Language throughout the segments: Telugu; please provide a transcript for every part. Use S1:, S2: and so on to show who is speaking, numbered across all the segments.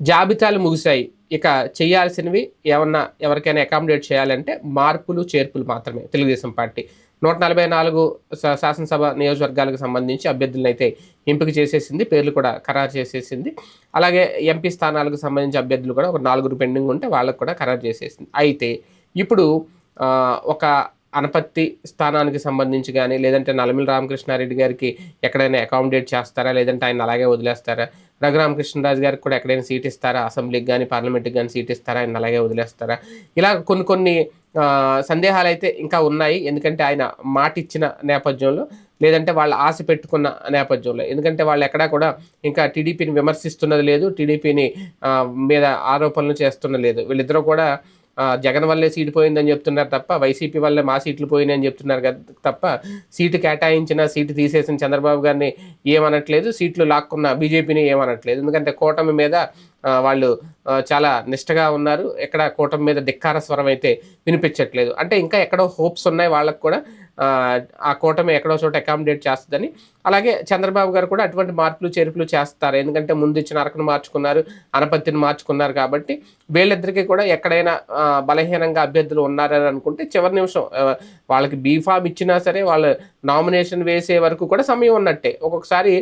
S1: జాబితాలు ముగిశాయి. ఇక చేయాల్సినవి ఏమన్నా ఎవరికైనా అకామిడేట్ చేయాలంటే మార్పులు చేర్పులు మాత్రమే తెలుగుదేశం పార్టీ. నూట నలభై నాలుగు శాసనసభ నియోజకవర్గాలకు సంబంధించి అభ్యర్థులను అయితే ఎంపిక చేసేసింది పేర్లు కూడా ఖరారు చేసేసింది. అలాగే ఎంపీ స్థానాలకు సంబంధించి అభ్యర్థులు కూడా ఒక నాలుగురు పెండింగ్ ఉంటే వాళ్ళకు కూడా ఖరారు చేసేసింది. అయితే ఇప్పుడు ఒక అనపత్తి స్థానానికి సంబంధించి కానీ లేదంటే నలమిల రామకృష్ణారెడ్డి గారికి ఎక్కడైనా అకామిడేట్ చేస్తారా? లేదంటే ఆయన అలాగే వదిలేస్తారా? రఘురామకృష్ణరాజు గారికి కూడా ఎక్కడైనా సీట్ ఇస్తారా? అసెంబ్లీకి కానీ పార్లమెంట్కి కానీ సీట్ ఇస్తారా? ఆయన అలాగే వదిలేస్తారా? ఇలా కొన్ని కొన్ని సందేహాలు అయితే ఇంకా ఉన్నాయి. ఎందుకంటే ఆయన మాట ఇచ్చిన నేపథ్యంలో లేదంటే వాళ్ళు ఆశ పెట్టుకున్న నేపథ్యంలో. ఎందుకంటే వాళ్ళు ఎక్కడా కూడా ఇంకా టీడీపీని విమర్శిస్తున్నది లేదు. టీడీపీని మీద ఆరోపణలు చేస్తున్నది లేదు. వీళ్ళిద్దరూ కూడా జగన్ వల్లే సీటు పోయిందని చెప్తున్నారు తప్ప వైసీపీ వల్లే మా సీట్లు పోయినాయని చెప్తున్నారు కదా తప్ప సీటు కేటాయించిన సీటు తీసేసిన చంద్రబాబు గారిని ఏమనట్లేదు సీట్లు లాక్కున్న బీజేపీని ఏమనట్లేదు. ఎందుకంటే కూటమి మీద వాళ్ళు చాలా నిష్టగా ఉన్నారు. ఎక్కడ కూటమి మీద ధిక్కార స్వరం అయితే వినిపించట్లేదు. అంటే ఇంకా ఎక్కడో హోప్స్ ఉన్నాయి వాళ్ళకు కూడా. ఆ, కూటమి ఎక్కడో చోట అకామిడేట్ చేస్తుందని. అలాగే చంద్రబాబు గారు కూడా అటువంటి మార్పులు చేర్పులు చేస్తారు. ఎందుకంటే ముందు ఇచ్చిన అరకును మార్చుకున్నారు అనపత్తిని మార్చుకున్నారు కాబట్టి వీళ్ళిద్దరికీ కూడా ఎక్కడైనా బలహీనంగా అభ్యర్థులు ఉన్నారని అనుకుంటే చివరి నిమిషం వాళ్ళకి బీఫామ్ ఇచ్చినా సరే వాళ్ళు నామినేషన్ వేసే వరకు కూడా సమయం ఉన్నట్టే. ఒక్కొక్కసారి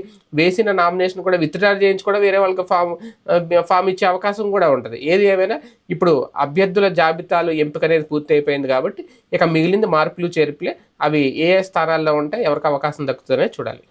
S1: వేసిన నామినేషన్ కూడా విత్డ్రా చేయించి కూడా వేరే వాళ్ళకి ఫామ్ ఫామ్ ఇచ్చే అవకాశం కూడా ఉంటుంది. ఏది ఏమైనా ఇప్పుడు అభ్యర్థుల జాబితాలు ఎంపిక అనేది పూర్తి అయిపోయింది కాబట్టి ఇక మిగిలింది మార్పులు చేర్పులే. అవి ఏ స్థానాల్లో ఉంటే ఎవరికి అవకాశం దక్కుతుందనే చూడాలి.